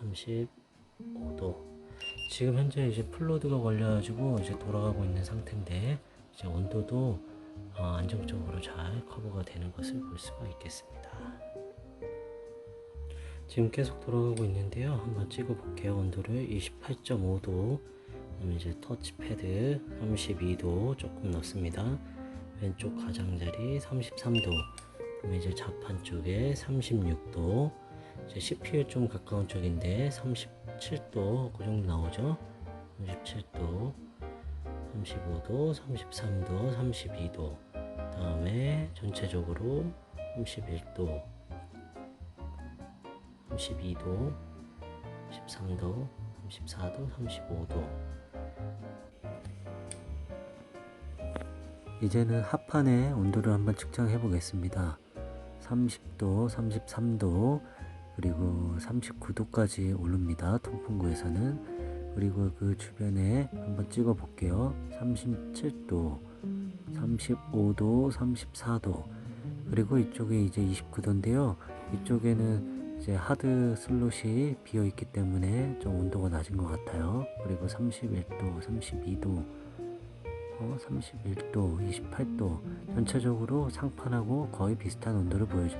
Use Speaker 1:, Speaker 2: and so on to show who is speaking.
Speaker 1: 35도. 지금 현재 이제 플로드가 걸려가지고 이제 돌아가고 있는 상태인데 이제 온도도 어, 안정적으로 잘 커버가 되는 것을 볼 수가 있겠습니다. 지금 계속 돌아가고 있는데요. 한번 찍어 볼게요. 온도를 28.5도. 그다음에 이제 터치패드 32도 조금 넣습니다. 왼쪽 가장자리 33도. 그다음에 이제 자판 쪽에 36도. 이제 CPU 좀 가까운 쪽인데 37도 그 정도 나오죠. 37도, 35도, 33도, 32도. 다음에 전체적으로 31도, 32도, 13도, 34도, 35도. 이제는 합판의 온도를 한번 측정해 보겠습니다. 30도, 33도, 그리고 39도까지 오릅니다. 통풍구에서는. 그리고 그 주변에 한번 찍어 볼게요. 37도, 35도, 34도. 그리고 이쪽에 이제 29도인데요. 이쪽에는 이제 하드 슬롯이 비어 있기 때문에 좀 온도가 낮은 것 같아요. 그리고 31도, 32도, 어, 31도, 28도 전체적으로 상판하고 거의 비슷한 온도를 보여줍니다.